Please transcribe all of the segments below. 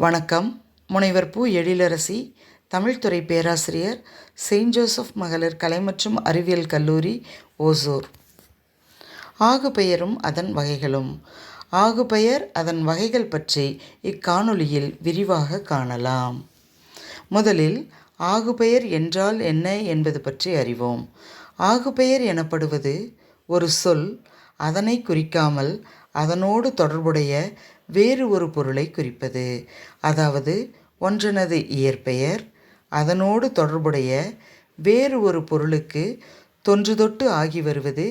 வணக்கம். முனைவர் பூ எழிலரசி தமிழ்துறை பேராசிரியர் செயின்ட் ஜோசப் மகளிர் கலை மற்றும் அறிவியல் கல்லூரி ஓசூர். ஆகுபெயரும் அதன் வகைகளும். ஆகுபெயர் அதன் வகைகள் பற்றி இக்காணொலியில் விரிவாக காணலாம். முதலில் ஆகுபெயர் என்றால் என்ன என்பது பற்றி அறிவோம். ஆகுபெயர் எனப்படுவது ஒரு சொல் அதனை குறிக்காமல் அதனோடு தொடர்புடைய வேறு ஒரு பொருளை குறிப்பது. அதாவது ஒன்றனது இயற்பெயர் அதனோடு தொடர்புடைய வேறு ஒரு பொருளுக்கு தொன்று தொட்டு ஆகி வருவது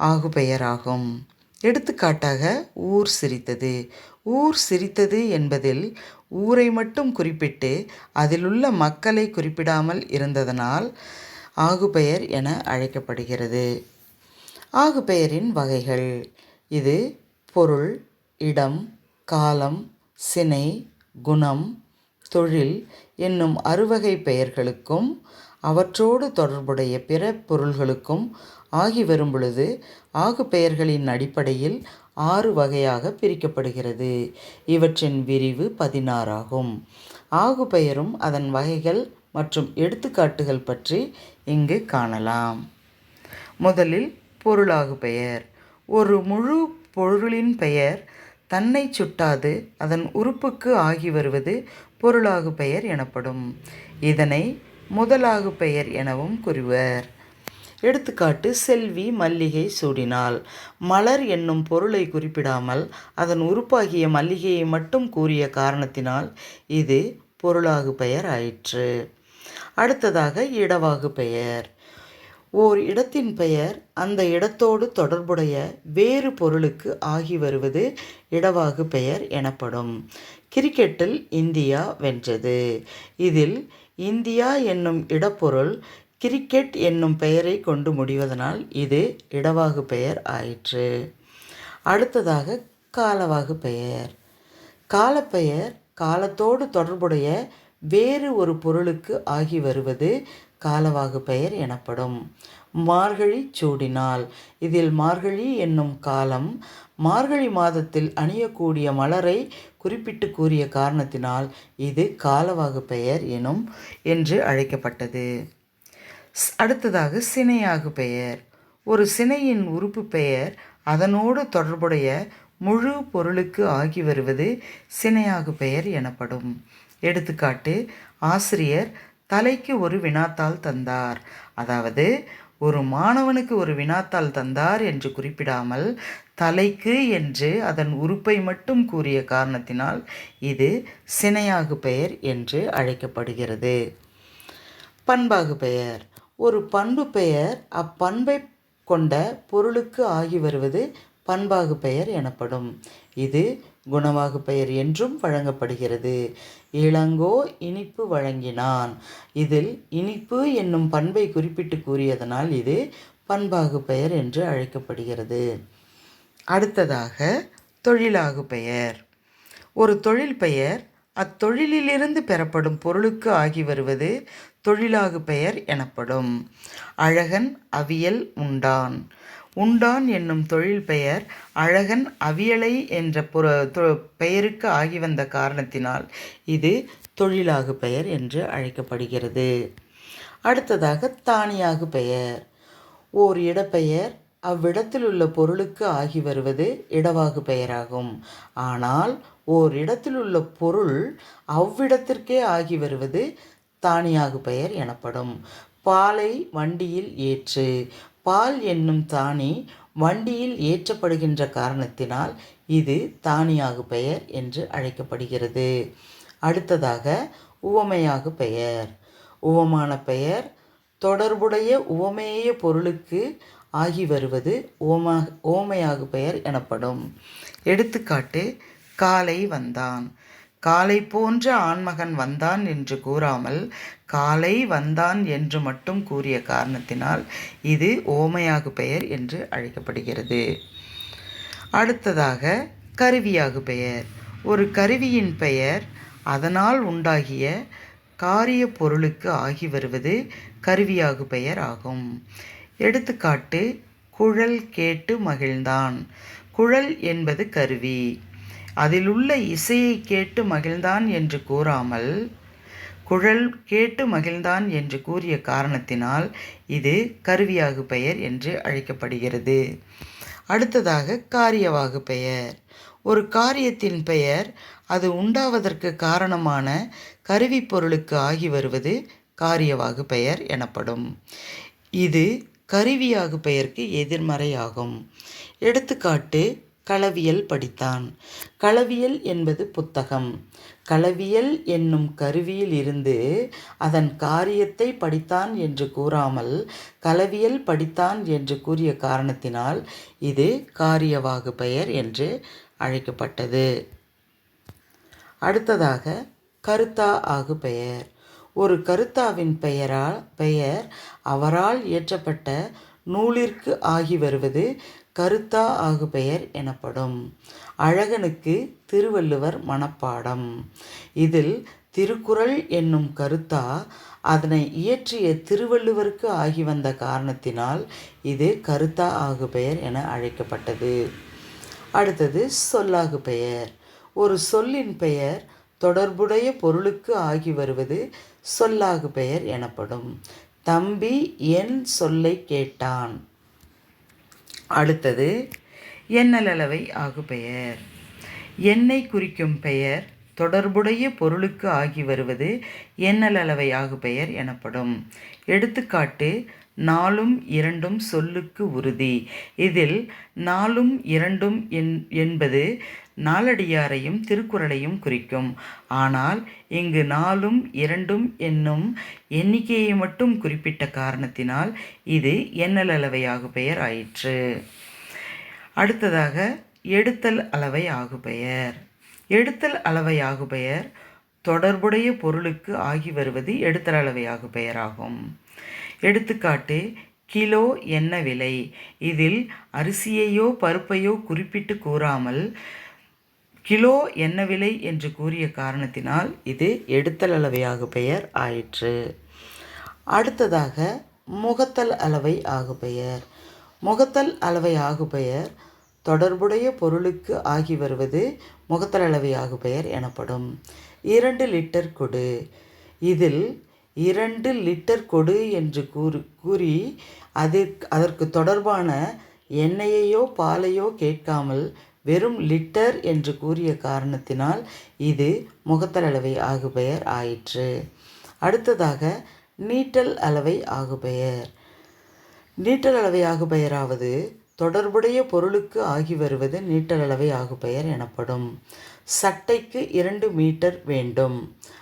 ஆகுபெயராகும். எடுத்துக்காட்டாக ஊர் சிரித்தது. ஊர் சிரித்தது என்பதில் ஊரை மட்டும் குறிப்பிட்டு அதிலுள்ள மக்களை குறிப்பிடாமல் இருந்ததனால் ஆகுபெயர் என அழைக்கப்படுகிறது. ஆகுபெயரின் வகைகள். இது பொருள் இடம் காலம் சினை குணம் தொழில் என்னும் அறுவகை பெயர்களுக்கும் அவற்றோடு தொடர்புடைய பிற பொருள்களுக்கும் ஆகி வரும் பொழுது ஆகு பெயர்களின் அடிப்படையில் ஆறு வகையாக பிரிக்கப்படுகிறது. இவற்றின் விரிவு பதினாறாகும். ஆகு பெயரும் அதன் வகைகள் மற்றும் எடுத்துக்காட்டுகள் பற்றி இங்கு காணலாம். முதலில் பொருளாகு பெயர். ஒரு முழு பொருளின் பெயர் தன்னை சுட்டாது அதன் உறுப்புக்கு ஆகி வருவது பொருளாகு பெயர் எனப்படும். இதனை முதலாகு பெயர் எனவும் கூறுவர். எடுத்துக்காட்டு செல்வி மல்லிகை சூடினாள் மலர் என்னும் பொருளை குறிப்பிடாமல் அதன் உறுப்பாகிய மல்லிகையை மட்டும் கூறிய காரணத்தினால் இது பொருளாகு பெயர் ஆயிற்று. அடுத்ததாக இடவாகு பெயர். ஓர் இடத்தின் பெயர் அந்த இடத்தோடு தொடர்புடைய வேறு பொருளுக்கு ஆகி வருவது இடவாகு பெயர் எனப்படும். கிரிக்கெட்டில் இந்தியா வென்றது. இதில் இந்தியா என்னும் இடப்பொருள் கிரிக்கெட் என்னும் பெயரை கொண்டு முடிவதனால் இது இடவாகு பெயர் ஆயிற்று. அடுத்ததாக காலவாகு பெயர். காலப்பெயர் காலத்தோடு தொடர்புடைய வேறு ஒரு பொருளுக்கு ஆகி வருவது காலவாகு பெயர் எனப்படும். மார்கழி சூடினால். இதில் மார்கழி என்னும் காலம் மார்கழி மாதத்தில் அணியக்கூடிய மலரை குறிப்பிட்டு கூறிய காரணத்தினால் இது காலவாகு பெயர் எனும் என்று அழைக்கப்பட்டது. அடுத்ததாக சினையாகு பெயர். ஒரு சினையின் உறுப்பு பெயர் அதனோடு தொடர்புடைய முழு பொருளுக்கு ஆகி வருவது சினையாகு பெயர் எனப்படும். எடுத்துக்காட்டு ஆசிரியர் தலைக்கு ஒரு வினாத்தாள் தந்தார். அதாவது ஒரு மாணவனுக்கு ஒரு வினாத்தாள் தந்தார் என்று குறிப்பிடாமல் தலைக்கு என்று அதன் உறுப்பை மட்டும் கூறிய காரணத்தினால் இது சினையாகு பெயர் என்று அழைக்கப்படுகிறது. பண்பாகு பெயர். ஒரு பண்பு பெயர் அப்பண்பை கொண்ட பொருளுக்கு ஆகி வருவது பண்பாகு பெயர் எனப்படும். இது குணவாகு பெயர் என்றும் வழங்கப்படுகிறது. இளங்கோ இனிப்பு வழங்கினான். இதில் இனிப்பு என்னும் பண்பை குறிப்பிட்டு கூறியதனால் இது பண்பாகு பெயர் என்று அழைக்கப்படுகிறது. அடுத்ததாக தொழிலாகு பெயர். ஒரு தொழில் பெயர் அத்தொழிலிலிருந்து பெறப்படும் பொருளுக்கு ஆகி வருவது தொழிலாகு பெயர் எனப்படும். அழகன் அவியல் உண்டான். உண்டான் என்னும் தொழில் பெயர் அழகன் அவியலை என்ற புற பெயருக்கு ஆகி வந்த காரணத்தினால் இது தொழிலாகு பெயர் என்று அழைக்கப்படுகிறது. அடுத்ததாக தானியாகு பெயர். ஓர் இடப்பெயர் அவ்விடத்தில் உள்ள பொருளுக்கு ஆகி வருவது இடவாகு பெயராகும். ஆனால் ஓர் இடத்தில் உள்ள பொருள் அவ்விடத்திற்கே ஆகி வருவது தானியாகு பெயர் எனப்படும். பாலை வண்டியில் ஏற்று பால் என்னும் தானி வண்டியில் ஏற்றப்படுகின்ற காரணத்தினால் இது தானியாகு பெயர் என்று அழைக்கப்படுகிறது. அடுத்ததாக உவமையாகு பெயர். உவமான பெயர் தொடர்புடைய உவமேய பொருளுக்கு ஆகி வருவது ஓமா ஓமையாகு பெயர் எனப்படும். எடுத்துக்காட்டு காலை வந்தான். காலை போன்ற ஆண்மகன் வந்தான் என்று கூறாமல் காலை வந்தான் என்று மட்டும் கூறிய காரணத்தினால் இது ஓமையாகு பெயர் என்று அழைக்கப்படுகிறது. அடுத்ததாக கருவியாகு பெயர். ஒரு கருவியின் பெயர் அதனால் உண்டாகிய காரிய பொருளுக்கு ஆகி வருவது கருவியாகு பெயர் ஆகும். எடுத்துக்காட்டு குழல் கேட்டு மகிழ்ந்தான். குழல் என்பது கருவி. அதிலுள்ள இசையை கேட்டு மகிழ்ந்தான் என்று கூறாமல் குழல் கேட்டு மகிழ்ந்தான் என்று கூறிய காரணத்தினால் இது கருவியாகு பெயர் என்று அழைக்கப்படுகிறது. அடுத்ததாக காரியவாகு பெயர். ஒரு காரியத்தின் பெயர் அது உண்டாவதற்கு காரணமான கருவிப் பொருளுக்கு ஆகி வருவது காரியவாகு பெயர் எனப்படும். இது கருவியாகு பெயருக்கு எதிர்மறையாகும். எடுத்துக்காட்டு களவியல் படித்தான். களவியல் என்பது புத்தகம். களவியல் என்னும் கருவியில் இருந்து அதன் காரியத்தை படித்தான் என்று கூறாமல் களவியல் படித்தான் என்று கூறிய காரணத்தினால் இது காரியவாகு பெயர் என்று அழைக்கப்பட்டது. அடுத்ததாக கருத்தா ஆகு பெயர். ஒரு கருத்தாவின் பெயரால் பெயர் அவரால் இயற்றப்பட்ட நூலிற்கு ஆகி வருவது கருத்தா ஆகு பெயர் எனப்படும். அழகனுக்கு திருவள்ளுவர் மனப்பாடம். இதில் திருக்குறள் என்னும் கருத்தா அதனை இயற்றிய திருவள்ளுவருக்கு ஆகி வந்த காரணத்தினால் இது கருத்தா ஆகு பெயர் என அழைக்கப்பட்டது. அடுத்தது சொல்லாகு பெயர் ஒரு சொல்லின் பெயர் தொடர்புடைய பொருளுக்கு ஆகி வருவது சொல்லாகு பெயர் எனப்படும். தம்பி என் சொல்லை கேட்டான். அடுத்தது எண்ணலளவை ஆகு பெயர். எண்ணை குறிக்கும் பெயர் தொடர்புடைய பொருளுக்கு ஆகி வருவது எண்ணலளவை ஆகு பெயர் எனப்படும். எடுத்துக்காட்டு நாலும் இரண்டும் சொல்லுக்கு உறுதி. இதில் நாலும் இரண்டும் என் என்பது நாலடியாரையும் திருக்குறளையும் குறிக்கும். ஆனால் இங்கு நாலும் இரண்டும் என்னும் எண்ணிக்கையை மட்டும் குறிப்பிட்ட காரணத்தினால் இது எண்ணல் அளவையாக பெயர் ஆயிற்று. அடுத்ததாக எடுத்தல் அளவை ஆகுபெயர் எடுத்தல் அளவை ஆகுபெயர் தொடர்புடைய பொருளுக்கு ஆகி வருவது எடுத்தல் அளவை பெயராகும். எடுத்துக்காட்டு கிலோ என்ன விலை? இதில் அரிசியையோ பருப்பையோ குறிப்பிட்டு கூறாமல் கிலோ என்ன விலை என்று கூறிய காரணத்தினால் இது எடுத்தல் அளவையாக பெயர் ஆயிற்று. அடுத்ததாக முகத்தல் அளவை ஆகு பெயர். முகத்தல் அளவை ஆகு பெயர் தொடர்புடைய பொருளுக்கு ஆகி வருவது முகத்தல் அளவை ஆகு பெயர் எனப்படும். இரண்டு லிட்டர் கொடு. இதில் இரண்டு லிட்டர் கொடு என்று கூறு கூறி அது அதற்கு தொடர்பான எண்ணெயையோ பாலையோ கேட்காமல் வெறும் லிட்டர் என்று கூறிய காரணத்தினால் இது முகத்தல் அளவை ஆகுபெயர் ஆயிற்று. அடுத்ததாக நீட்டல் அளவை ஆகுபெயர். நீட்டல் அளவை ஆகுபெயராவது தொடர்புடைய பொருளுக்கு ஆகி வருவது நீட்டல் அளவை ஆகுபெயர் எனப்படும். சட்டைக்கு இரண்டு மீட்டர் வேண்டும்.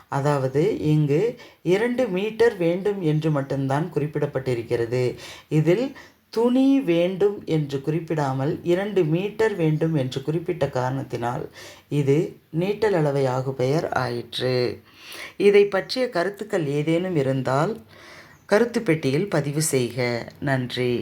அதாவது இங்கு இரண்டு மீட்டர் வேண்டும் என்று மட்டும்தான் குறிப்பிடப்பட்டிருக்கிறது. இதில் துணி வேண்டும் என்று குறிப்பிடாமல் இரண்டு மீட்டர் வேண்டும் என்று குறிப்பிட்ட காரணத்தினால் இது நீட்டல் அளவை ஆகு பெயர் ஆயிற்று. இதை பற்றிய கருத்துக்கள் ஏதேனும் இருந்தால் கருத்து பெட்டியில் பதிவு செய்க. நன்றி.